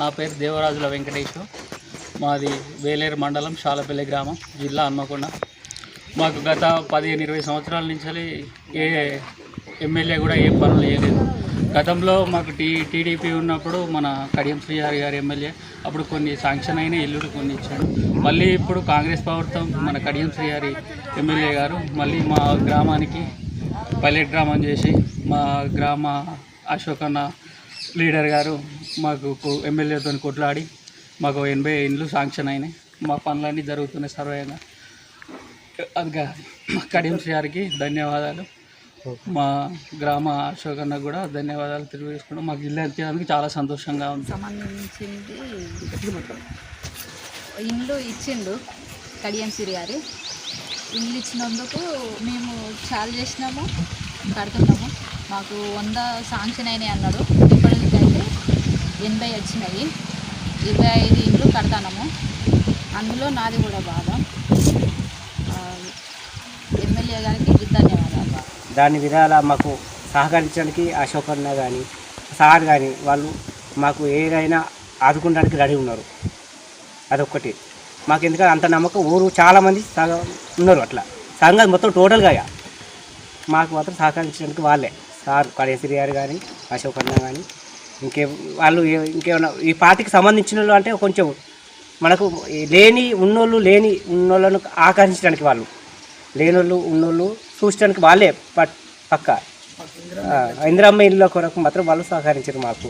నా పేరు దేవరాజుల వెంకటేష్. మాది వేలేరు మండలం షాలపల్లి గ్రామం జిల్లా హన్మకొండ. మాకు గత పదిహేను ఇరవై సంవత్సరాల నుంచి ఏ ఎమ్మెల్యే కూడా ఏ పనులు చేయలేదు. గతంలో మాకు టీ టీడీపీ ఉన్నప్పుడు మన కడియం శ్రీహారి గారు ఎమ్మెల్యే అప్పుడు కొన్ని శాంక్షన్ అయిన ఇల్లులు కొన్ని ఇచ్చాడు. మళ్ళీ ఇప్పుడు కాంగ్రెస్ ప్రభుత్వం మన కడియం శ్రీహారి ఎమ్మెల్యే గారు మళ్ళీ మా గ్రామానికి పైలట్ గ్రామం చేసి మా గ్రామ అశోక్ అన్న లీడర్ గారు మాకు ఎమ్మెల్యేతో కొట్లాడి మాకు ఎనభై ఇండ్లు శాంక్షన్ అయినాయి. మా పనులన్నీ జరుగుతున్నాయి సర్వేగా. అదిగా కడియం శ్రీహారికి ధన్యవాదాలు. మా గ్రామ అశోక్ అన్న కూడా ధన్యవాదాలు తెలియజేసుకున్నాం మాకు ఇల్లు ఇచ్చేందుకు చాలా సంతోషంగా ఉంది. సంబంధించింది ఇండ్లు ఇచ్చిండు కడియం సిరి గారు. ఇండ్లు ఇచ్చినందుకు మేము చాలు చేసినాము కడుతున్నాము. మాకు వంద శాంక్షన్ అయినాయి అన్నాడు. ఎనభై వచ్చినాయి. ఇరవై ఐదు ఇండ్లు కడతాము అందులో నాది కూడా బాగా. ఎమ్మెల్యే గారికి ధన్యవాదాలు. దాని విధాల మాకు సహకరించడానికి అశోక్ అన్న కానీ సార్ కానీ వాళ్ళు మాకు ఏదైనా ఆదుకోవడానికి రెడీ ఉన్నారు. అదొక్కటి. మాకు ఎందుకంటే అంత నమ్మకం ఊరు చాలామంది సగం ఉన్నారు అట్లా. సంఘం మొత్తం టోటల్గా మాకు మాత్రం సహకరించడానికి వాళ్ళే. సార్ కడేశ్వరి గారు కానీ అశోక్ అన్న కానీ ఇంకే వాళ్ళు ఇంకేమైనా ఈ పార్టీకి సంబంధించిన వాళ్ళు అంటే కొంచెం మనకు లేని ఉన్నోళ్ళు లేని ఉన్నోళ్ళను ఆకర్షించడానికి వాళ్ళు. లేనోళ్ళు ఉన్నోళ్ళు చూసడానికి వాళ్ళే పట్ పక్క. ఇందిరమ్మ ఇళ్ళ కొరకు మాత్రం వాళ్ళు సహకరించారు మాకు.